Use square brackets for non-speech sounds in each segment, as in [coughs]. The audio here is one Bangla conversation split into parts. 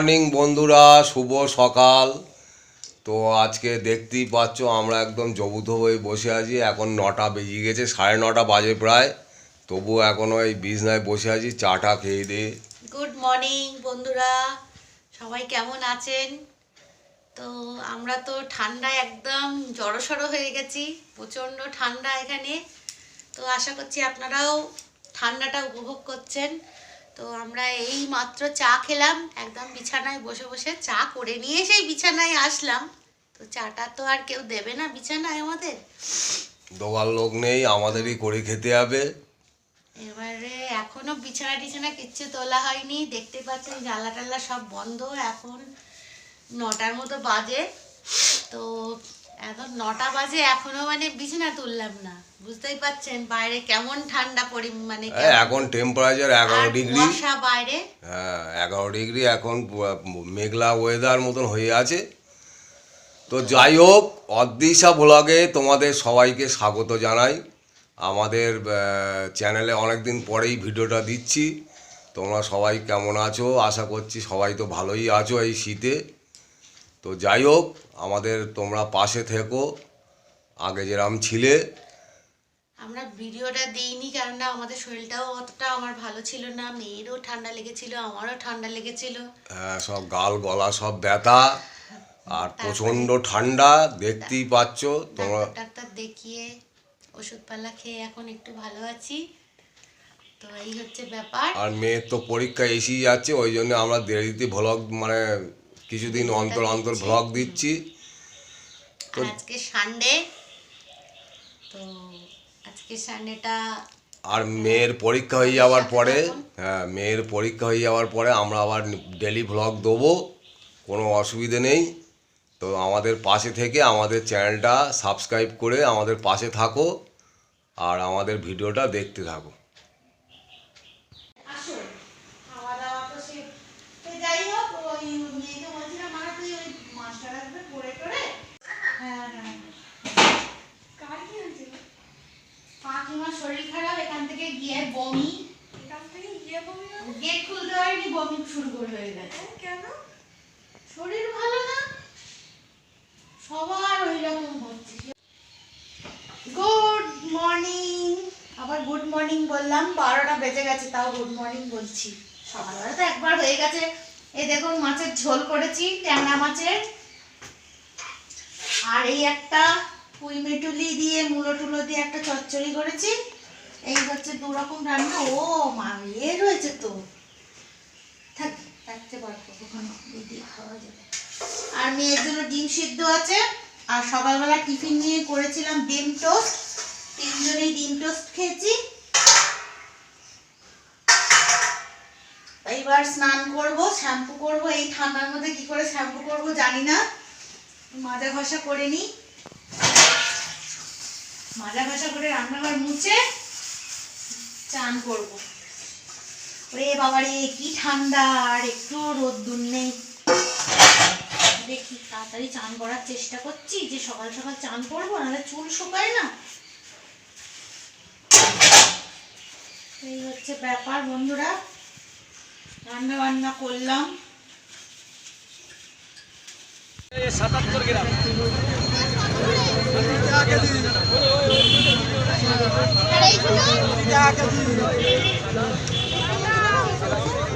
মর্নিং বন্ধুরা, শুভ সকাল। তো আজকে দেখতেই পাচ্ছ আমরা একদম জবুথ হয়ে বসে আছি। এখন নটা বেজে গেছে, সাড়ে নটা বাজে প্রায়। তবু এখনও এই বিছনায় বসে আছি, চাটা খেয়ে দিয়ে। গুড মর্নিং বন্ধুরা। সবাই কেমন আছেন? তো আমরা তো ঠান্ডায় একদম জড়সড় হয়ে গেছি, প্রচণ্ড ঠান্ডা এখানে। তো আশা করছি আপনারাও ঠান্ডাটা উপভোগ করছেন। তো আমরা এই মাত্র চা খেলাম একদম বিছানায় বসে বসে চা করে নিয়ে সেই বিছানায় আসলাম। তো চাটা তো আর কেউ দেবে না বিছানায় আমাদের। দোকান লোক নেই আমাদেরই করে খেতে হবে। এবারে এখনও বিছানা টিছানা কিচ্ছু তোলা হয়নি দেখতে পাচ্ছেন জানলা টাল্লা সব বন্ধ এখন নটার মতো বাজে। তো এখন নটা বাজে এখনও মানে বিছানা তুললাম না। বুঝতেই পাচ্ছেন বাইরে কেমন ঠান্ডা পরি মানে এখন টেম্পারেচার এগারো ডিগ্রি বাইরে। হ্যাঁ এগারো ডিগ্রি এখন মেঘলা ওয়েদার মতন হয়ে আছে। তো যাই হোক অদৃশা ব্লগে তোমাদের সবাইকে স্বাগত জানাই। আমাদের চ্যানেলে অনেক দিন পরেই ভিডিওটা দিচ্ছি। তোমরা সবাই কেমন আছো? আশা করছি সবাই তো ভালোই আছো এই শীতে। তো যাই হোক আমাদের তোমরা পাশে থেকো। আগে যেরম ছিলে। আমরা ভিডিওটা দিইনি কারণ না আমাদের শরীরটাও অতটা আমার ভালো ছিল না মেয়েরও ঠান্ডা লেগেছিল আমারও ঠান্ডা লেগেছিল। হ্যাঁ, সব গাল গলা সব ব্যথা আর প্রচণ্ড ঠান্ডা দেখতেই পাচ্ছ তোমরা ডাক্তার ডাক্তার দেখিয়ে ওষুধপালা খেয়ে এখন একটু ভালো আছি। তো এই হচ্ছে ব্যাপার। আর মেয়ের তো পরীক্ষা এসেই যাচ্ছে ওই জন্য আমরা দেরিতে ভ্লগ মানে কিছুদিন অন্তর অন্তর ভ্লগ দিচ্ছি। আজকে সানডে তো আজকে সানডেটা আর মেয়ের পরীক্ষা হয়ে যাওয়ার পরে হ্যাঁ মেয়ের পরীক্ষা হয়ে যাওয়ার পরে আমরা আবার ডেলি ভ্লগ দেবো কোনো অসুবিধে নেই। তো আমাদের পাশে থেকে আমাদের চ্যানেলটা সাবস্ক্রাইব করে আমাদের পাশে থাকো আর আমাদের ভিডিওটা দেখতে থাকো আসো খাওয়া দাওয়া তো সে তো যাই হোক ওই মেয়েকে বলছিলাম মানে তুই ওই মাছটা রাখবে করে করে হ্যাঁ হ্যাঁ কার কি হয়েছে কাকিমার শরীর খারাপ এখান থেকে গিয়ে বমি এখান থেকে গিয়ে বমি হবে? গেট খুলতে বমি শুরু হয়ে গেছে হ্যাঁ, কেন? শরীর ভালো না? সবার ওই রকম হচ্ছে। Good morning. আবার গুড মর্নিং বললাম বারোটা বেজে গেছে তাও গুড মর্নিং বলছি। সকালবেলা তো একবার হয়ে গেছে। এই দেখুন মাছের ঝোল করেছি ট্যাংরা মাছের। আর এই একটা পুঁই মেটুলি দিয়ে মুলো টুলো দিয়ে একটা চচ্চড়ি করেছি। এই হচ্ছে দু রকম রান্না। ও মা এ রয়েছে তো। থাকতে পারব এই দিয়ে খাওয়া যাবে। আর মেয়ের জন্য ডিম সিদ্ধ আছে, আর সকালবেলা টিফিন নিয়ে করেছিলাম ডিম টোস্ট। তিনজনেই ডিম টোস্ট খেয়েছি। এইবার স্নান করব, শ্যাম্পু করব। এই ঠান্ডার মধ্যে কি করে শ্যাম্পু করব জানি না। মাজা ঘষা করে নিই। মাজা ঘষা করে রান্নাঘর মুছে চান করব। ওরে বাবারে কি ঠান্ডা আর একটু রোদ্দুর নেই। দেখি তাড়াতাড়ি চান করার চেষ্টা করছি যে সকাল সকাল চান করব নাহলে চুল শুকায় না। এই হচ্ছে ব্যাপার বন্ধুরা। রান্না বান্না করলাম।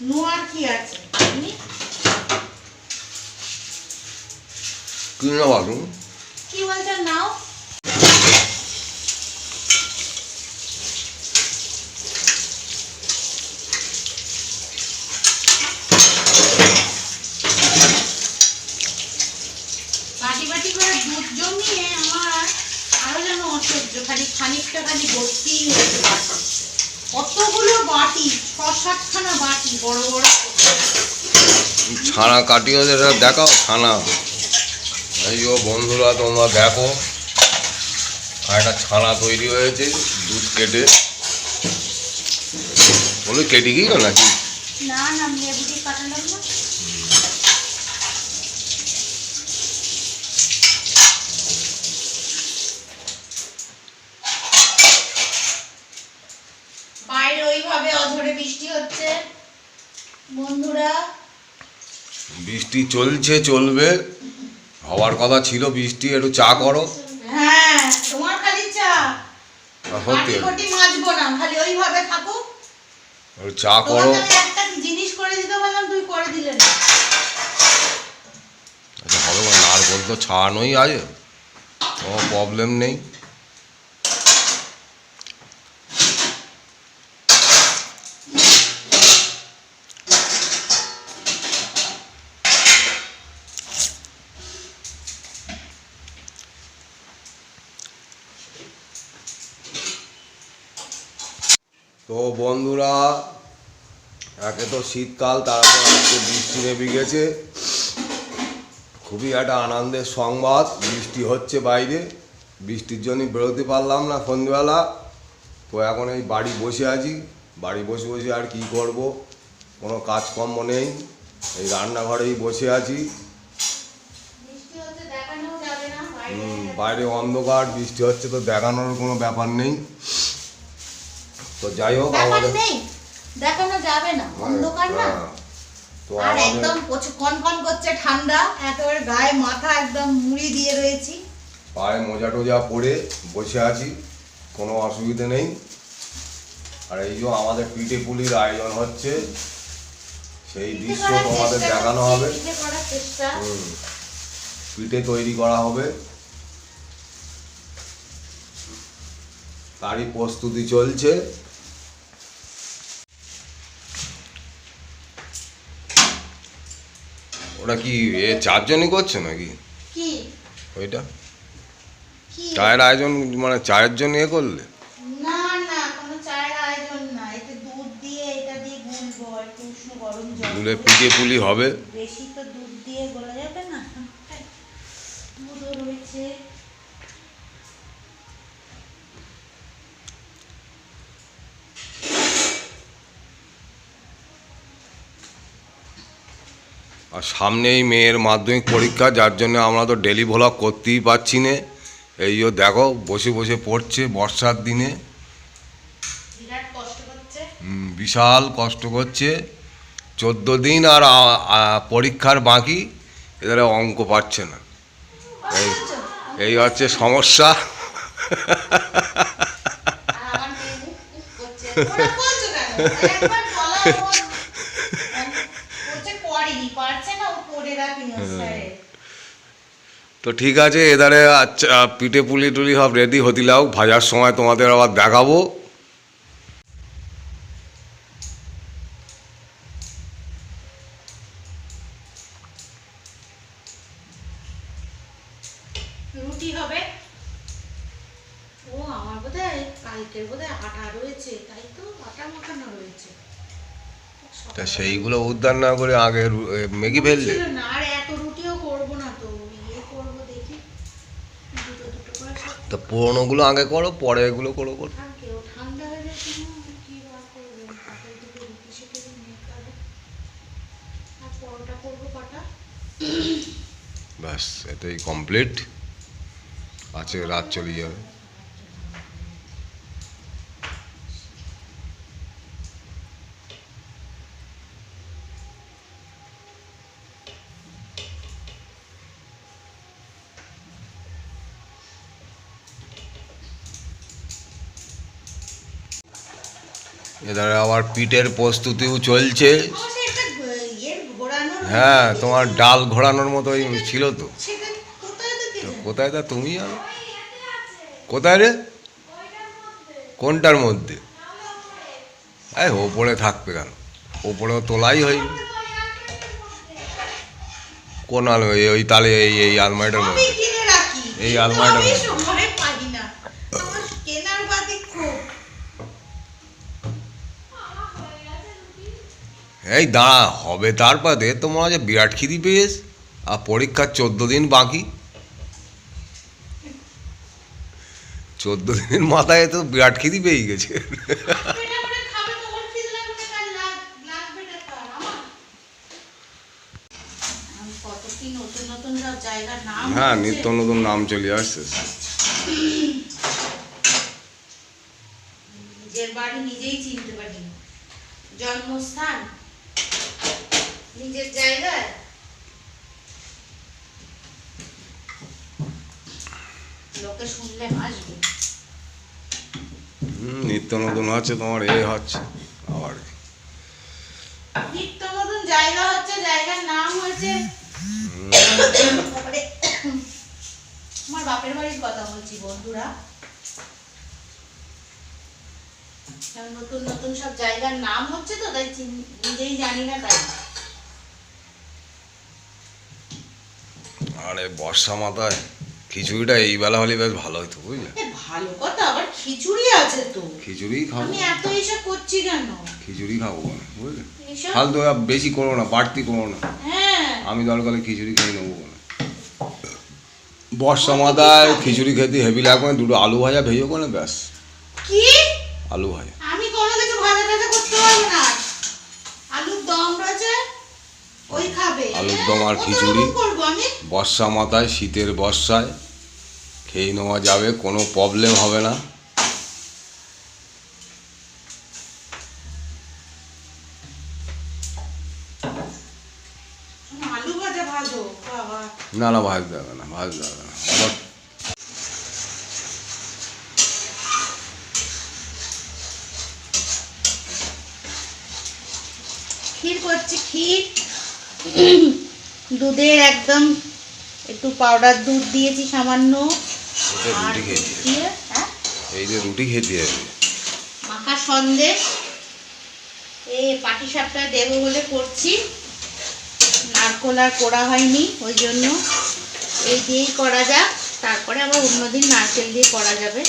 নোয়ার কি আছে কি না বলুন কি বলছো নাও বাটি বাটি করে দুধ জমিয়ে আমার আরও যেন অসহ্য খালি খানিকটা খালি ভর্তিই হয়েছে বাটি ছ সাতখানা বাটি বড় বড় ছানা কাটিয়ে দেখাও ছানা। এই ও বন্ধুরা তোমরা দেখো। আর একটা ছানা তৈরি হয়েছে দুধ কেটে। বলে কেটে গিয়ে নাকি? না না লেবু দিয়ে কাটালাম না বাইরে ওইভাবে অঝরে বৃষ্টি হচ্ছে বন্ধুরা বৃষ্টি চলছে চলবে। হওয়ার কথা ছিল বৃষ্টি একটু চা করো। হ্যাঁ তোমার খালি চা। আর সত্যি। মাজবো না খালি ওইভাবে থাকো একটু চা করো। একটা জিনিস করে দিতে বললাম তুই করে দিলে না। আচ্ছা হবে না নারকোল তো ছাড়ানোই আছে কোনো প্রবলেম নেই তো বন্ধুরা একে তো শীতকাল তারপর আজকে বৃষ্টি নেমে গেছে। খুবই একটা আনন্দের সংবাদ বৃষ্টি হচ্ছে বাইরে। বৃষ্টির জন্য বেরোতে পারলাম না সন্ধ্যেবেলা। তো এখন এই বাড়ি বসে আছি। বাড়ি বসে বসে আর কি করব? কোনো কাজকর্ম নেই। এই রান্নাঘরেই বসে আছি। বাইরে অন্ধকার বৃষ্টি হচ্ছে তো দেখানোর কোনো ব্যাপার নেই। তো যাই হোক আমাদের দেখানো যাবে না অন্ধকার না। হ্যাঁ, তো আর একদম কনকন করছে ঠান্ডা একেবারে গায়ে মাথা একদম মুড়ি দিয়ে রয়েছি। পায়ে মোজা টোজা পরে বসে আছি কোনো অসুবিধে নেই। আর এই যে আমাদের পিঠে পুলির আয়োজন হচ্ছে সেই দৃশ্য তোমাদের দেখানো হবে। পিঠে তৈরি করা হবে। তারই প্রস্তুতি চলছে। ওটা কি এ চারজনই করছে নাকি? ওইটা? চায়ের আয়োজন মানে চায়ের জন্য এ করলে? না না কোনো চায়ের আর সামনেই মেয়ের মাধ্যমিক পরীক্ষা যার জন্য আমরা তো ডেলি ভ্লগ করতেই পারছি না। এই যে দেখো বসে বসে পড়ছে বর্ষার দিনে। বিশাল কষ্ট করছে। চোদ্দ দিন আর পরীক্ষার বাকি এদের অঙ্ক পাচ্ছে না। এই এই হচ্ছে সমস্যা আর আমার মেয়ে মুখ মুখ করছে ওরা বলছো কেন একবার বলা ওর- বলছে করেনি পারছে না ও করে রাখিনি স্যারের তো ঠিক আছে এদারে আচ্ছা পিঠে পুলি টুলি সব রেডি হতে হতিলাও ভাজার সময় তোমাদের আবার দেখাবো। রুটি হবে। বোধহয় কালকের বোধহয় আটা রয়েছে তাই তো? আটা মাখানো রয়েছে। তা সেইগুলো উদ্ধার না করে আগে ম্যাগি ফেললে? তো ইয়ে পুরোনোগুলো আগে করো পরে এগুলো করো। করো ব্যাস এটাই কমপ্লিট আছে রাত চলে যাবে। এধারে আবার পিঠের প্রস্তুতিও চলছে। হ্যাঁ তোমার ডাল ঘোরানোর মতোই ছিল তো। কোথায় তো তুমি জানো কোথায় রে? কোনটার মধ্যে? এই ওপরে থাকবে কেন? ওপরেও তোলাই হয়নি। কোন আলমারি ওই তালে এই আলমারিটার মধ্যে। এই আলমারিটার মধ্যে। সময় পাই না আমার কেনার বাদে খুব এই দাঁড়া, হবে তার তারপরে তোমার যে বিরাট খিদি পেয়েস আর পরীক্ষার চোদ্দ দিন বাকি। চোদ্দ দিনের মাথায় তো বিরাট খিদি পেয়ে গেছে। হ্যাঁ নিত্য নতুন নাম চলে আসছে। জন্মস্থান নিজের জায়গায়? লোকে শুনলে হাসবে। নিত্য নতুন হচ্ছে তোমার এ হচ্ছে আবার নিত্য নতুন জায়গা হচ্ছে জায়গার নাম আমার বাপের বাড়ির কথা বলছি বন্ধুরা। নতুন নতুন সব জায়গার নাম হচ্ছে তো তাই নিজেই জানি না তাই। আরে বর্ষা মাথায় খিচুড়িটা এই বেলা হলে বেশ ভালো হতো বুঝলে? ভালো কথা আবার খিচুড়ি আছে তো। খিচুড়ি খাব। আমি এত এসব করছি কেন? খিচুড়ি খাব না বুঝলে? এসব ফালতু আর বেশি করো না বাড়তি করো না। হ্যাঁ। আমি দরকার খিচুড়ি খেয়ে নেব না বর্ষা মাথায় খিচুড়ি খেতে হেভি লাগবে দুটো আলু ভাজা ভেজো করে ব্যাস। কি? আলু ভাজা। আমি কোনো কিছু ভাজা টাজা করতে পারব না। আলুর দম রয়েছে আলুর দম আর খিচুড়ি। বর্ষা মাথায় শীতের বর্ষায়। খেয়ে নেওয়া যাবে কোনো প্রবলেম হবে না। ভাজা ভাজো না না ভাজতে হবে না ভাজতে হবে না। ক্ষীর করছি ক্ষীর। [coughs] দুধের একদম একটু পাউডার দুধ দিয়েছি সামান্য। আর দুধ দিয়ে হ্যাঁ? এই যে রুটি খেতে হবে মাখা সন্দেশ। এই পাটি সাপটা দেবো বলে করছি। নারকোল আর করা হয়নি ওই জন্য। এই দিয়েই করা যাক। তারপরে আবার অন্যদিন নারকেল দিয়ে করা যাবে।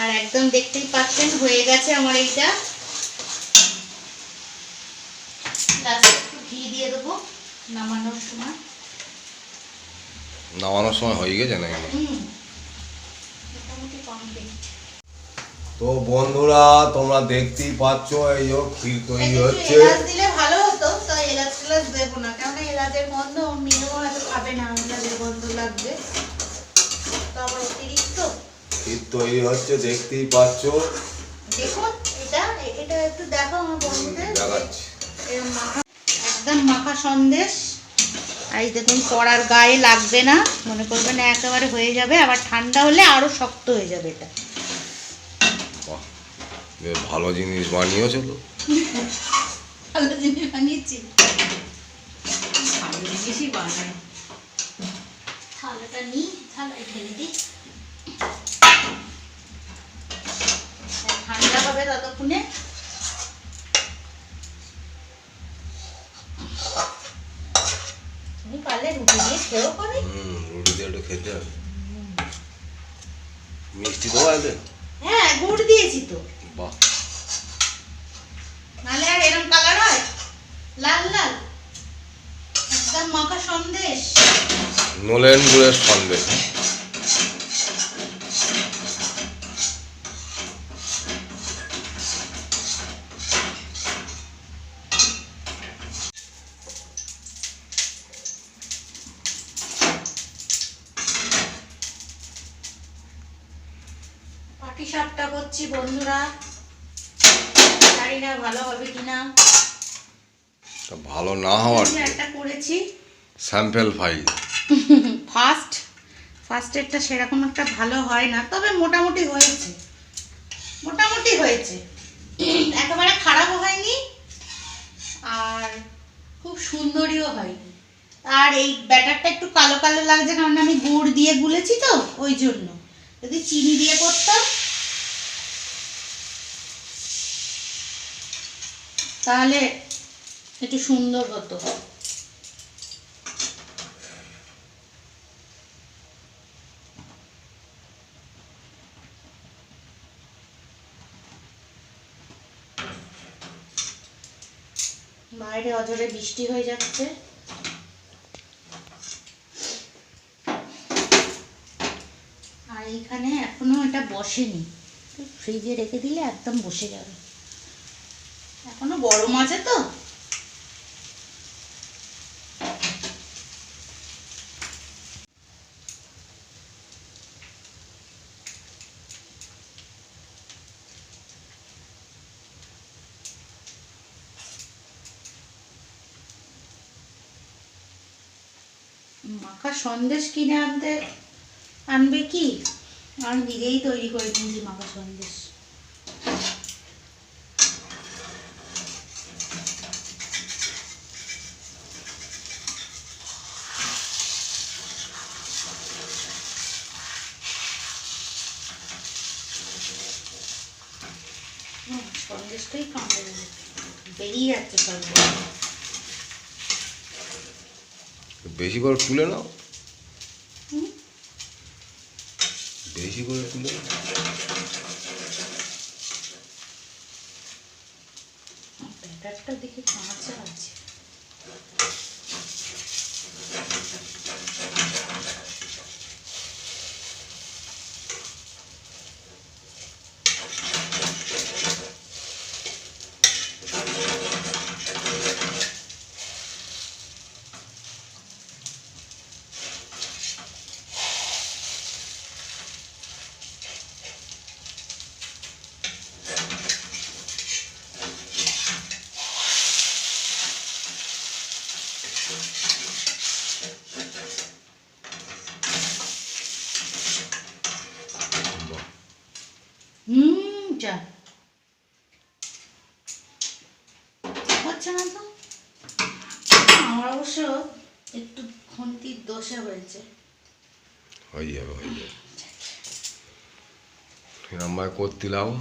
আর একদম দেখতেই পাচ্ছেন হয়ে গেছে আমার এইটা। লাস্ট ঘি দিয়ে দেবো নামানোর সময়। নামানোর সময় হয়ে গেছে তো বন্ধুরা তোমরা দেখতেই পাচ্ছ এই যে ক্ষীর তৈরি হচ্ছে। এলাচ দিলে ভালো হতো তো এলাচ টেলাচ দেবো না কেন এলাচের গন্ধ হয়তো খাবে না এলাচের গন্ধ লাগবে। তো আবার অতিরিক্ত। ক্ষীর তৈরি হচ্ছে দেখতেই পাচ্ছ। দেখুন এটা এটা একটু দেখো আমার বন্ধুদের। দেখাচ্ছি। একদম মাখা সন্দেশ। আর এই দেখুন কড়ার গায়ে লাগবে না মনে করবেন একেবারে হয়ে যাবে আবার ঠান্ডা হলে আরও শক্ত হয়ে যাবে এটা। ভালো জিনিস বানিয়েছো তো। ভালো জিনিস বানিয়েছি। ভালো জিনিসই বানাই। থালাটা নিই থালায় ঢেলে দিই। ঠান্ডা হবে ততক্ষণে। খেয়েও পারি? হুম রুটি দিয়ে একটু খেতে হবে। মিষ্টি আছে হ্যাঁ গুড় দিয়েছি তো। বাহ। নাহলে আর এরম কালার হয়? লাল লাল। একদম মাখা সন্দেশ। নলেন গুড়ের সন্দেশ। করছি বন্ধুরা। জানি না ভালো হবে কিনা। তা ভালো না হওয়ার একটা করেছি। Sample file. ফার্স্ট ফার্স্টেরটা সেরকম একটা ভালো হয় না তবে মোটামুটি হয়েছে। মোটামুটি হয়েছে। একেবারে খারাপও হয়নি আর খুব সুন্দরীও হয়নি। আর এই ব্যাটারটা একটু কালো কালো লাগছে কারণ আমি গুড় দিয়ে গুলেছি তো ওই জন্য। যদি চিনি দিয়ে করতাম তাহলে একটু সুন্দর হতো বাইরে অজরে বৃষ্টি হয়ে যাচ্ছে। আর এখানে এখনও এটা বসেনি। ফ্রিজে রেখে দিলে একদম বসে যাবে। এখনও গরম আছে তো? মাখা সন্দেশ কিনে আনতে আনবে কি? আমি নিজেই তৈরি করে নিয়েছি মাখা সন্দেশ হুম, সন্দেশটাই কামড়ে বেরিয়ে যাচ্ছে সন্দেশ বেশি করে তুলে নাও? বেশি করে তুলে। ব্যাটারটা দেখে কাঁচা আছে বাহ। হুম যা হচ্ছে না তো আমার অবশ্য একটু খুন্তির দোষে হয়েছে হয়ে যাবে হয়ে যাবে ভাবে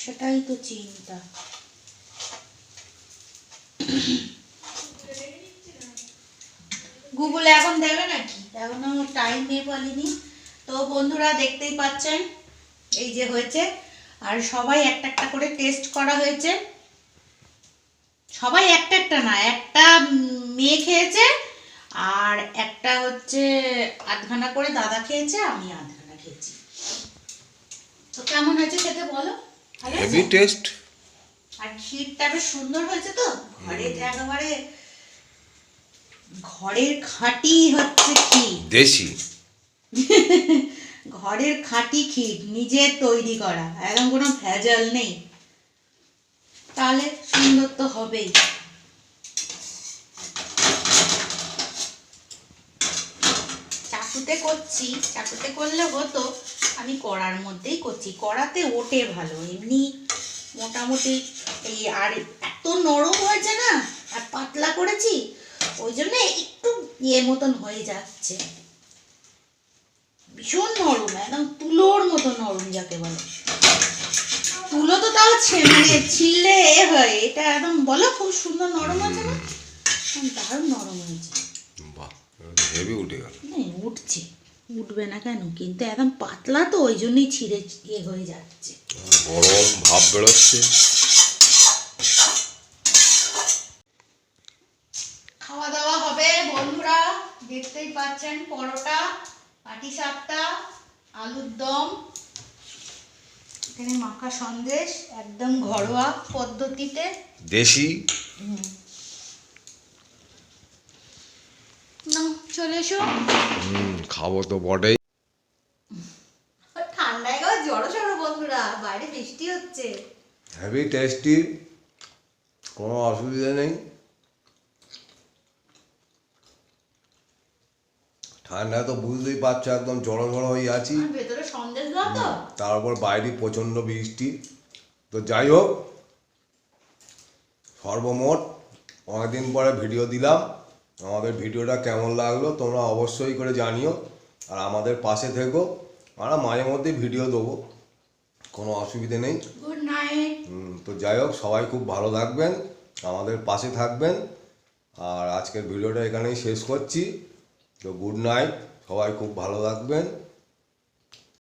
সেটাই তো চিন্তা। গুগলে এখন দেবে নাকি? এখনও টাইম নিয়ে বলিনি। তো বন্ধুরা দেখতেই পাচ্ছেন, এই যে হয়েছে। আর সবাই একটা একটা করে টেস্ট করা হয়েছে। সবাই একটা একটা না, একটা মেয়ে খেয়েছে আর একটা হচ্ছে আধখানা করে দাদা খেয়েছে আমি আধখানা খেয়েছি। তো কেমন হয়েছে খেতে বলো? হেভি টেস্ট আর ক্ষীরটা বেশ সুন্দর হয়েছে তো? ঘরে একেবারে ঘরের খাঁটি হচ্ছে ক্ষীর। দেশি। [laughs] ঘরের খাঁটি ক্ষীর নিজের তৈরি করা একদম কোনো ভেজাল নেই। তাহলে সুন্দর তো হবেই। চাকুতে করছি চাকুতে করলে হতো, আমি কড়ার মধ্যেই করছি। কড়াতে ওঠে ভালো, এমনি মোটামুটি এই আর এত নরম হয়েছে না, আর পাতলা করেছি, ওই জন্য একটু ইয়ে মতন হয়ে যাচ্ছে। ভীষণ নরম, একদম তুলোর মতো নরম যাকে বলে। তুলো তো তাও মানে ছিললে এ হয়, এটা একদম বলো খুব সুন্দর নরম আছে না? দারুণ নরম হয়েছে। হেভি উঠে গেল। উঠছে। উঠবে না কেন? কিন্তু একদম পাতলা তো ওই জন্যই ছিঁড়ে ইয়ে হয়ে যাচ্ছে। গরম ভাব বেরোচ্ছে। খাওয়া দাওয়া হবে বন্ধুরা দেখতেই পাচ্ছেন পরোটা পাটি সাপটা আলুর দম। এখানে মাখা সন্দেশ একদম ঘরোয়া পদ্ধতিতে। দেশি? না চলে এসো। হুম খাব তো বটেই। ঠান্ডায় গেছে জড়ো সড়ো বন্ধুরা বাইরে বৃষ্টি হচ্ছে। হেভি টেস্টি কোনো অসুবিধা নেই। ঠান্ডা তো বুঝতেই পারছ একদম জড়ো জড়ো হয়ে আছি। আর ভেতরে সন্দেশ দাও তো। তারপর বাইরে প্রচণ্ড বৃষ্টি। তো যাই হোক সর্বমোট অনেকদিন পরে ভিডিও দিলাম। আমাদের ভিডিওটা কেমন লাগল তোমরা অবশ্যই করে জানিও। আর আমাদের পাশে থেকো। আমরা মাঝে মধ্যে ভিডিও দেবো। কোনো অসুবিধে নেই। গুড নাইট তো যাই হোক সবাই খুব ভালো থাকবেন আমাদের পাশে থাকবেন। আর আজকের ভিডিওটা এখানেই শেষ করছি। তো গুড নাইট সবাই খুব ভালো থাকবেন।